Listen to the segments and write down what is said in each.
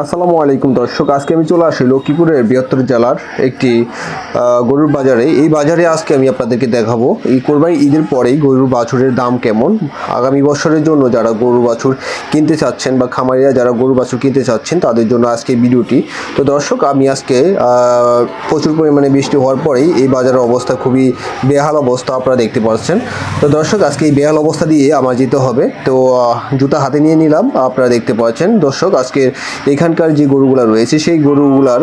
আসসালামু আলাইকুম দর্শক, আজকে আমি চলে আসি লক্ষ্মীপুরের বৃহত্তর জেলার একটি গরুর বাজারে। এই বাজারে আজকে আমি আপনাদেরকে দেখাবো এই কোরবানি ঈদের পরেই গরুর বাছুরের দাম কেমন। আগামী বছরের জন্য যারা গরু বাছুর কিনতে চাচ্ছেন বা খামারিরা যারা গরু বাছুর কিনতে চাচ্ছেন, তাদের জন্য আজকে এই ভিডিওটি। তো দর্শক, আমি আজকে প্রচুর পরিমাণে বৃষ্টি হওয়ার পরেই এই বাজারের অবস্থা খুবই বেহাল অবস্থা আপনারা দেখতে পাচ্ছেন। তো দর্শক, আজকে এই বেহাল অবস্থা দিয়ে আমার যেতে হবে। তো জুতা হাতে নিয়ে নিলাম, আপনারা দেখতে পাচ্ছেন। দর্শক আজকে এখানকার যে গরুগুলা রয়েছে, সেই গরুগুলার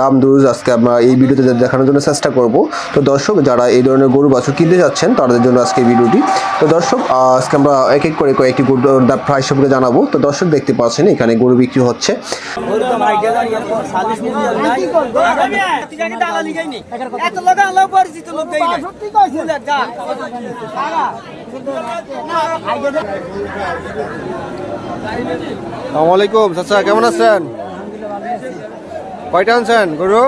দাম দরুজ আজকে আমরা এই ভিডিওতে দেখানোর জন্য চেষ্টা করব। তো দর্শক, যারা এই ধরনের গরু বাছুর কিনতে যাচ্ছেন, তাদের জন্য আজকে ভিডিওটি। তো দর্শক আজকে আমরা এক এক করে কয়েকটি গরুর প্রাইস সম্পর্কে জানাব। তো দর্শক দেখতে পাচ্ছেন, এখানে গরু বিক্রি হচ্ছে। না আসসালামু আলাইকুম, চাচা, কেমন আছেন? কয়টা আনছেন, গরু?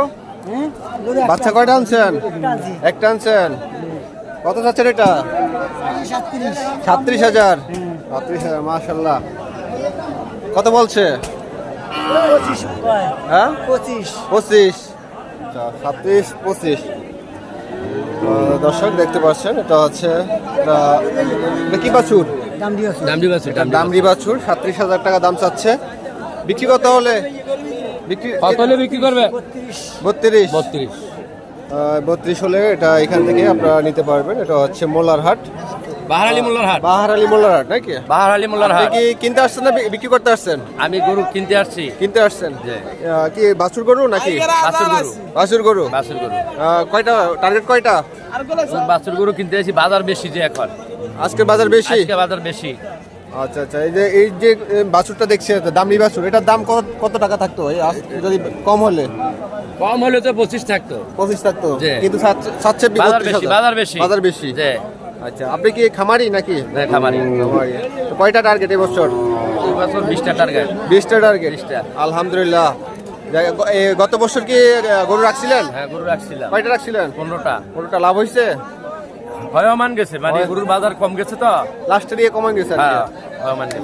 বাচ্চা কয়টা আনছেন? একটা আনছেন। কত যাচ্ছেন এটা? সাত্রিশ হাজার। সাত্রিশ হাজার মাশাল্লাহ কত বলছে? হ্যাঁ? পঁচিশ। আচ্ছা সাত্রিশ পঁচিশ। দর্শক দেখতে পাচ্ছেন, এটা হচ্ছে এটা কি বাছুর? বাছুর সাত্রিশ হাজার টাকা দাম চাচ্ছে। বিক্রি কত হলে? বিক্রি কত হলে বিক্রি করবে? বত্রিশ। বত্রিশ। বত্রিশ। হলে এটা এখান থেকে আপনারা নিতে পারবেন। এটা হচ্ছে মোল্লার হাট। বাহার আলী মোল্লার হাট। বাহার আলী মোল্লার হাট নাকি? বাহার আলী মোল্লার হাট। কি কিনতে আসছেন না বিক্রি করতে আসছেন? আমি গরু কিনতে আসছি। কিনতে আসছেন। কি বাছুর গরু নাকি? বাছুর গরু। বাছুর গরু। বাছুর গরু। কয়টা? টার্গেট কয়টা? বাছুর গরু কিনতে আসি বাজার বেশি যে এখন। আজকের বাজার বেশি? আজকে বাজার বেশি। আচ্ছা আচ্ছা এই যে এই যে বাছুরটা দেখছি দামি বাছুর। এটার দাম কত কত টাকা থাকতো? যদি কম হলে? কম হলে তো পঁচিশ থাকতো। পঁচিশ থাকতো? কিন্তু সাত- সাতশো বাজার বেশি। বাজার বেশি। বাজার বেশি? যে আচ্ছা আপনি কি খামারি নাকি? খামারি। কয়টা টার্গেট এবছর এই বছর বিশটা টার্গেট বিশটা টার্গেট। আলহামদুলিল্লাহ। গত বছর কি গরু রাখছিলেন? হ্যাঁ গরু রাখছিলাম। কয়টা রাখছিলেন? পনেরোটা। গরুটা লাভ হয়েছে হয়মান গেছে মানে গরুর বাজার কম গেছে তো? লাস্টে দিয়ে কমে গেছে হ্যাঁ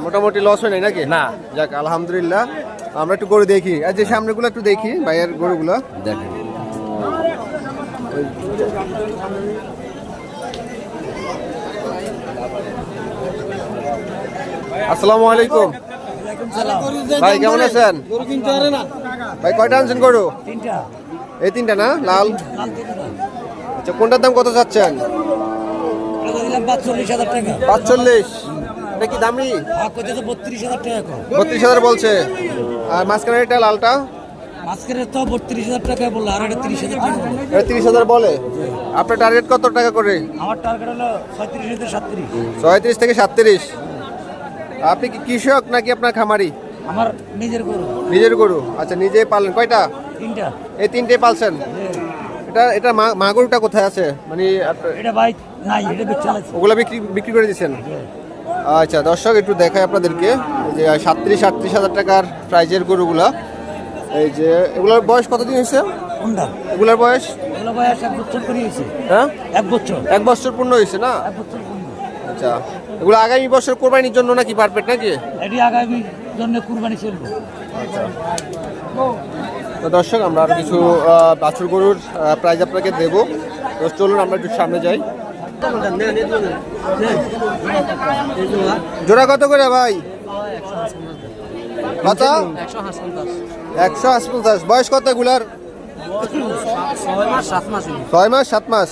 মোটামুটি লস হয় নাই নাকি? না। যাক আলহামদুলিল্লাহ। আমরা একটু গরু দেখি। আর যে সামনেগুলো একটু দেখি ভাইয়ের গরুগুলো। দেখেন। আসসালামু আলাইকুম। ভাই কেমন আছেন? গরু কিনতে পারে না ভাই কয়টা আনছেন গরু? এই তিনটা না? লাল? আচ্ছা কোনটার দাম কত চাচ্ছেন? পাঁচচল্লিশ এটা কি দামি? তো বত্রিশ হাজার বলছে। আর মাঝখানে এটা লালটা? তো বত্রিশ হাজার টাকা বলল আর একটা তিরিশ হাজার টাকা তিরিশ হাজার বলে। আপনার টার্গেট কত টাকা করে? আমার টার্গেট হলো ছয়ত্রিশ হাজার সাতত্রিশ। ছয়ত্রিশ থেকে সাতত্রিশ। আপনি কি কৃষক নাকি আপনার খামারি? আমার নিজের গরু। নিজের গরু। আচ্ছা নিজেই পালন। কয়টা? তিনটা। এই তিনটে পালছেন? এটা এটা মা- মা গরুটা কোথায় আছে? মানে এটা বাইক নাই এটা লাগছে ওগুলো বিক্রি বিক্রি করে দিচ্ছেন আচ্ছা দর্শক একটু দেখাই আপনাদেরকে যে সাতত্রিশ আটত্রিশ হাজার টাকার প্রাইজের গরুগুলা। এই যে এগুলোর বয়স কতদিন হয়েছে? এগুলোর বয়স? বয়স এক বছর হয়েছে। হ্যাঁ? এক বছর। এক বছর পূর্ণ হয়েছে না? এক বছর পূর্ণ। আচ্ছা এগুলো আগামী বছর কোরবানির জন্য নাকি পারফেক্ট নাকি? এটি আগামী জন্য কুরবানি চলবে। তো দর্শক, আমরা কিছু বাছুর গরুর প্রাইজ আপনাকে দেবো। তো চলুন, আমরা একটু সামনে যাই। জোড়া কত করে ভাই? একশো আশি পঞ্চাশ বয়স কত এগুলার? ছয় মাস, সাত মাস।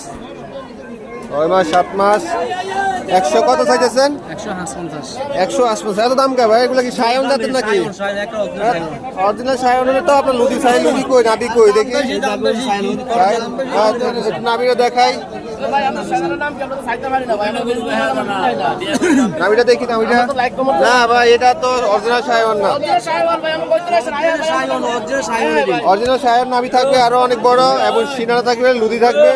ছয় মাস, সাত মাস। একশো কত চাইতেছেন? একশো আশি পঞ্চাশ এত দাম কে ভাই? এগুলো কি সায়ন জাতের নাকি? অরিজিনাল সায়ন হলে তো আপনার লুদি সাই লুদি কই নাবি কই দেখি। আচ্ছা, নাবিটা দেখাই। নাবিটা দেখি নাবিটা। না ভাই এটা তো অরিজিনাল সায়ন না। অরিজিনাল সায়ন নাবি থাকবে আরও অনেক বড় এবং সিনারা থাকবে লুদি থাকবে।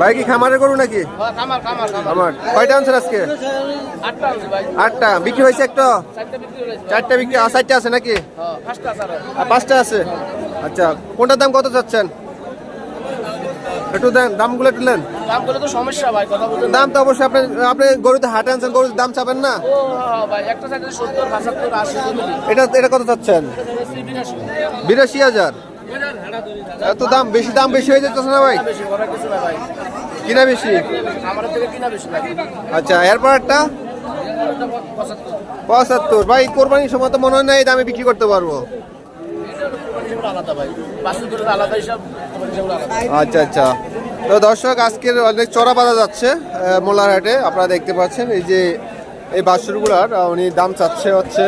ভাই, কি খামারে করু নাকি? খামার কয়টা আনছেন আজকে? আটটা। বিক্রি হয়েছে একটা? চারটা বিক্রি চারটা আছে নাকি? পাঁচটা আছে? আচ্ছা কোনটার দাম কত চাচ্ছেন? একটু দেন, দামগুলো একটু নেন। দাম তো অবশ্যই আপনি আপনি গরুতে হাট আনছেন, গরুর দাম চাবেন না? এটা এটা কত চাচ্ছেন? বিরাশি হাজার। এত দাম বেশি দাম বেশি হয়ে যাচ্ছে না ভাই? কিনা বেশি? আচ্ছা এরপর একটা পঁচাত্তর। ভাই কোরবানির সময় তো মনে হয় না এই দামে বিক্রি করতে পারব। আচ্ছা আচ্ছা। তো দর্শক আজকের অনেক চড়া বাজার যাচ্ছে মোল্লারহাটে। আপনারা দেখতে পাচ্ছেন এই যে এই বাছুরগুলার আহ, উনি দাম চাচ্ছে হচ্ছে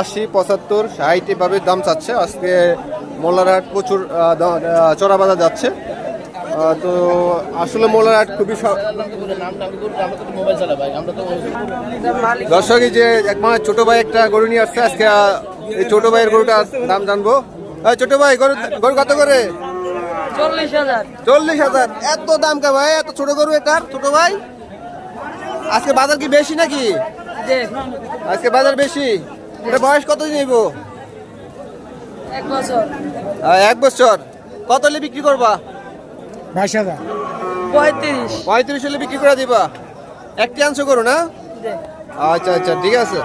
আশি পঁচাত্তর ষাট এভাবে দাম চাচ্ছে। আজকে মোল্লারহাট প্রচুর আহ, দ- চড়া বাজার যাচ্ছে। তো আসলে মোল্লারহাট খুবই দর্শক যে এক মাস ছোট ভাই একটা গরু নিয়ে আসছে আজকে এই ছোট ভাইয়ের গরুটার দাম জানব। ছোট ভাই গরু গরু কত করে? চল্লিশ হাজার। এত দাম কা ভাই এত ছোট গরু এটার ছোট ভাই? আজকে বাজার কি বেশি নাকি? আজকে বাজার বেশি। এটা বয়স কত নিব এক বছর। এক বছর। কত হলে বিক্রি করবা? বাইশ হাজার। পঁয়ত্রিশ। পঁয়ত্রিশ হলে বিক্রি করে দিবা। একটি আনছো করো না? আচ্ছা আচ্ছা ঠিক আছে।